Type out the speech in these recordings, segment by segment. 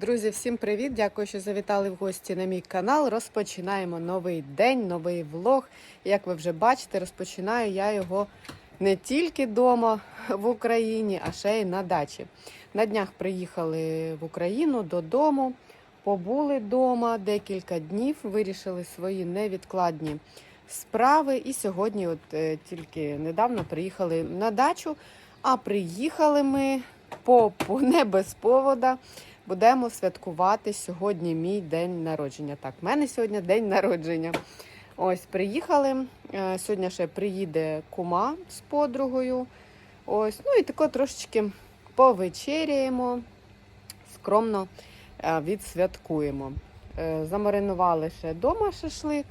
Друзі, всім привіт! Дякую, що завітали в гості на мій канал. Розпочинаємо новий день, новий влог. Як ви вже бачите, розпочинаю я його не тільки вдома в Україні, а ще й на дачі. На днях приїхали в Україну додому, побули вдома декілька днів, вирішили свої невідкладні справи. І сьогодні, от е, тільки недавно, приїхали на дачу. А приїхали ми по, по не без повода. Будемо святкувати сьогодні мій день народження. Так, в мене сьогодні день народження. Ось приїхали. Е, Сьогодні ще приїде кума з подругою. Ось, ну і тако трошечки повечеряємо, скромно е, відсвяткуємо. Е, Замаринували ще вдома шашлик.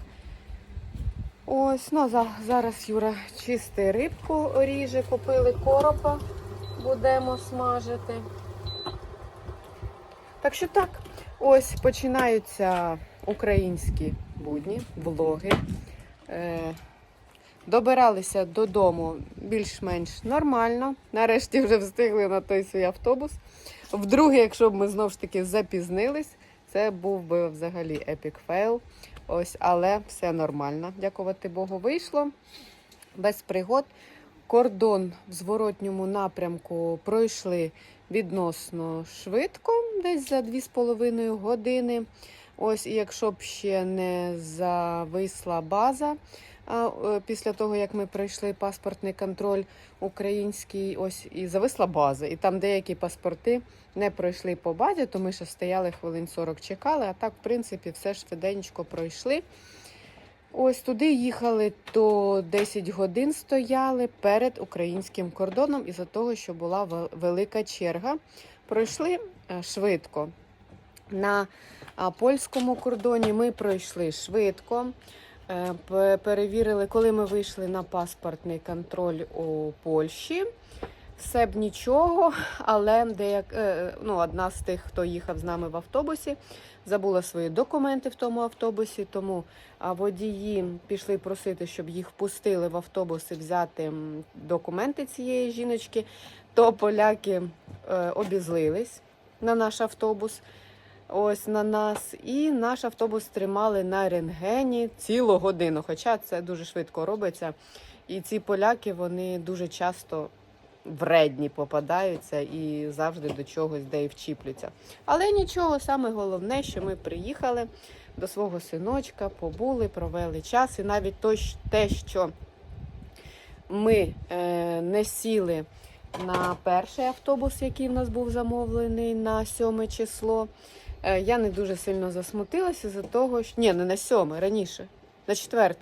Ось, ну за- зараз Юра чистий рибку ріже, купили коропа, будемо смажити. Так що так, ось починаються українські будні, влоги. Е, добиралися додому більш-менш нормально. Нарешті вже встигли на той свій автобус. Вдруге, якщо б ми знову ж таки запізнились, це був би взагалі епік фейл. Ось, але все нормально. Дякувати Богу, вийшло без пригод. Кордон в зворотньому напрямку пройшли відносно швидко, десь за 2,5 години. Ось, і якщо б ще не зависла база е, після того, як ми пройшли паспортний контроль український, ось і зависла база. І там деякі паспорти не пройшли по базі, то ми ще стояли хвилин 40 чекали. А так, в принципі, все ж швиденько пройшли. Ось туди їхали, то 10 годин стояли перед українським кордоном із-за того, що була велика черга. Пройшли е, швидко. На польському кордоні ми пройшли швидко. Е, Перевірили, коли ми вийшли на паспортний контроль у Польщі. Все б нічого, але деяк, е, ну, одна з тих, хто їхав з нами в автобусі, забула свої документи в тому автобусі, тому водії пішли просити, щоб їх пустили в автобус і взяти документи цієї жіночки. То поляки е, обізлились на наш автобус. Ось на нас, і наш автобус тримали на рентгені цілу годину. Хоча це дуже швидко робиться. І ці поляки вони дуже часто вредні попадаються і завжди до чогось де і вчіплюються. Але нічого, саме головне, що ми приїхали до свого синочка, побули, провели час. І навіть те, що ми е, не сіли на перший автобус, який в нас був замовлений на 7 число. Е, я не дуже сильно засмутилася за того, що ні, не на 7, раніше, на 4.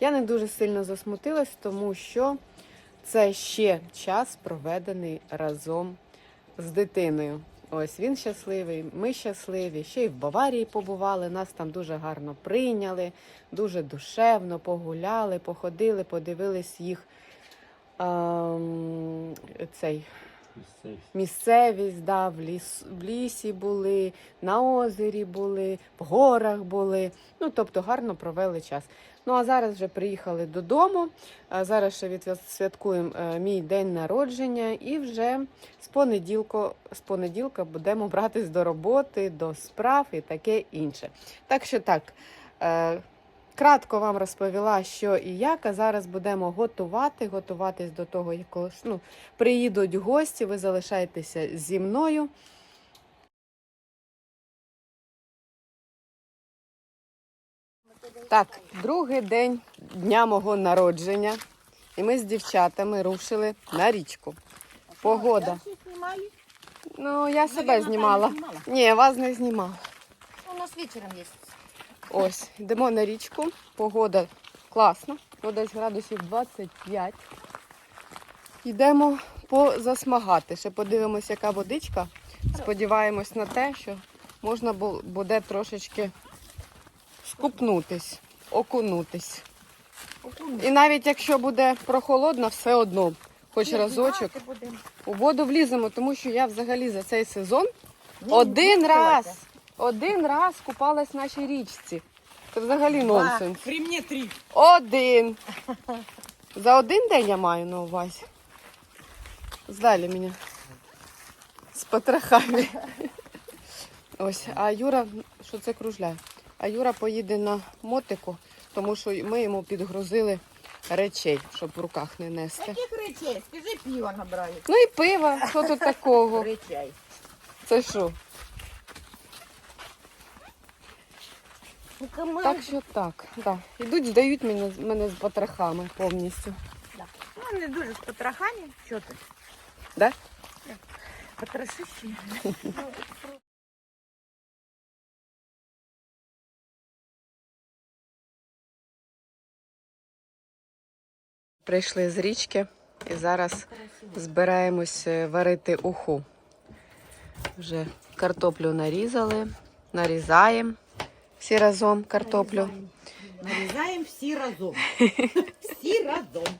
Я не дуже сильно засмутилась, тому що це ще час проведений разом з дитиною. Ось він щасливий, ми щасливі. Ще й в Баварії побували. Нас там дуже гарно прийняли, дуже душевно погуляли, походили, подивились їх ем, цей місцевість, да, в, ліс, в лісі були, на озері були, в горах були. Ну, тобто гарно провели час. Ну а зараз вже приїхали додому. Зараз ще відсвяткуємо е, мій день народження і вже з понеділка, з понеділка будемо братись до роботи, до справ і таке інше. Так що так. Е, Кратко вам розповіла, що і як, а зараз будемо готувати, готуватись до того, як ну, приїдуть гості, ви залишайтеся зі мною. Так, другий день дня мого народження. І ми з дівчатами рушили на річку. Погода. Ну, я себе знімала. Ні, вас не знімала. У нас вечером есть. Ось, йдемо на річку. Погода класна, ну десь градусів 25. Йдемо позасмагати. Ще подивимося, яка водичка. Сподіваємось на те, що можна буде трошечки скупнутись, окунутись. І навіть якщо буде прохолодно, все одно, хоч разочок, у воду вліземо, тому що я взагалі за цей сезон один раз, один раз купалась в нашій річці. Це взагалі нонсенс. При мне три. Один. За один день я маю на увазі. Здалі мене. З потрохами. Ось, а Юра, що це кружляє? А Юра поїде на мотику, тому що ми йому підгрузили речей, щоб в руках не нести. Яких речей? Скажи, пиво набрали. Ну і пиво, що тут такого? Речей. Це що? Так що так, да. Ідуть, здають мене, мене з потрохами повністю. Ну, не дуже з потрохами. Що ти? Да? Потрошище. Прийшли з річки і зараз збираємось е, варити уху. Вже картоплю нарізали, нарізаємо всі разом картоплю. Нарізаємо всі разом. Всі разом.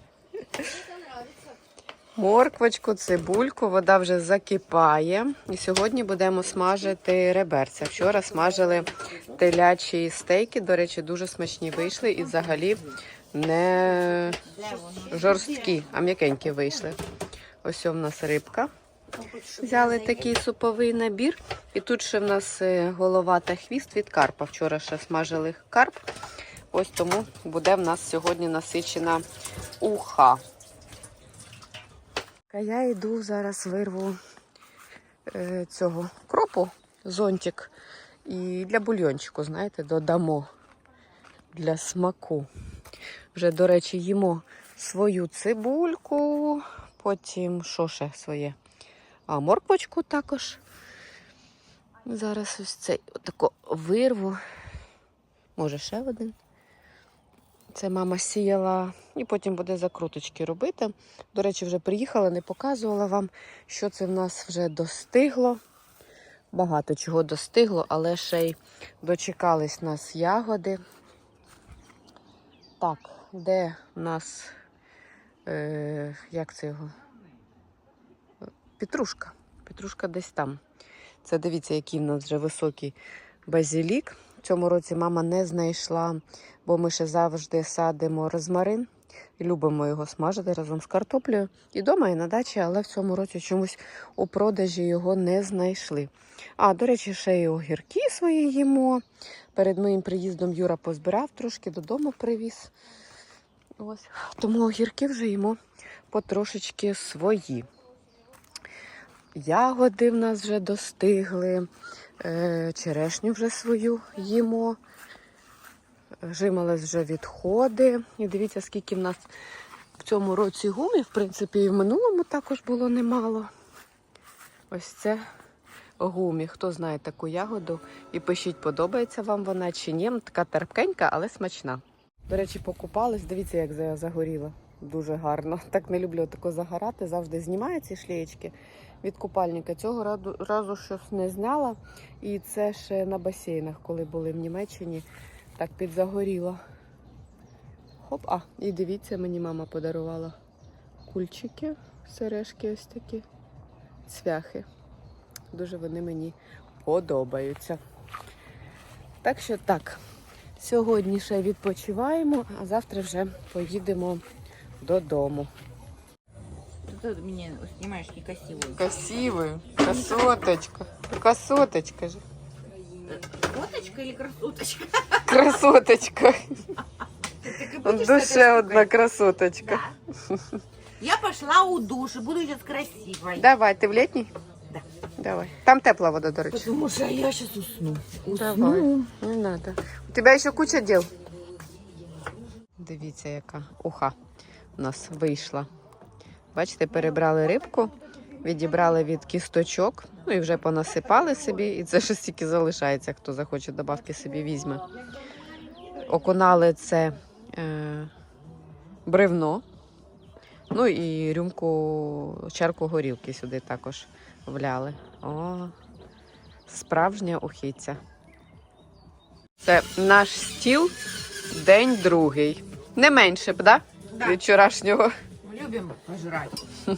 Морквочку, цибульку, вода вже закипає. І сьогодні будемо смажити реберця. Вчора смажили телячі стейки. До речі, дуже смачні вийшли і взагалі не жорсткі, а м'якенькі вийшли. Ось у нас рибка. Взяли такий суповий набір. І тут ще в нас е, голова та хвіст від карпа. Вчора ще смажили карп. Ось тому буде в нас сьогодні насичена уха. Я йду зараз вирву е, цього кропу, зонтик. І для бульйончику, знаєте, додамо для смаку. Вже, до речі, їмо свою цибульку, потім що ще своє? А морквочку також. Зараз ось цей отако вирву. Може, ще один. Це мама сіяла і потім буде закруточки робити. До речі, вже приїхала, не показувала вам, що це в нас вже достигло. Багато чого достигло, але ще й дочекались нас ягоди. Так, де в нас, е, як це його? Петрушка. Петрушка десь там. Це дивіться, який в нас вже високий базилік. В цьому році мама не знайшла, бо ми ще завжди садимо розмарин і любимо його смажити разом з картоплею. І вдома, і на дачі, але в цьому році чомусь у продажі його не знайшли. А, до речі, ще й огірки свої їмо. Перед моїм приїздом Юра позбирав трошки, додому привіз. Ось. Тому огірки вже їмо потрошечки свої. Ягоди в нас вже достигли, е, черешню вже свою їмо. Жималась вже відходи. І дивіться, скільки в нас в цьому році гумі, в принципі, і в минулому також було немало. Ось це гумі. Хто знає таку ягоду? І пишіть, подобається вам вона чи ні. Така терпкенька, але смачна. До речі, покупались. Дивіться, як за- загоріло. Дуже гарно. Так не люблю тако загорати. Завжди знімаю ці шлеєчки від купальника. Цього разу щось не зняла. І це ще на басейнах, коли були в Німеччині, так підзагоріло. Хоп, а, і дивіться, мені мама подарувала кульчики, сережки ось такі, цвяхи. Дуже вони мені подобаються. Так що так, сьогодні ще відпочиваємо, а завтра вже поїдемо додому. Ти мені знімаєш і некрасивою. Красивую, красоточка. Красоточка же. Коточка или красоточка? Красоточка. В душе одна красоточка. Я пошла у душ буду сейчас красивой. Давай, ти в літній? Да. Давай. Там тепла вода, до речі. Потому что я сейчас усну. Давай. Не надо. У тебе ще куча діл. Дивіться, яка уха у нас вийшла. Бачите, перебрали рибку, відібрали від кісточок, ну і вже понасипали собі. І це ще стільки залишається, хто захоче добавки собі візьме. Окунали це е, бревно. Ну і рюмку, чарку горілки сюди також вляли. О, справжня ухиця. Це наш стіл, день другий. Не менше б, да? Да. Від вчорашнього. Любимо пожирати.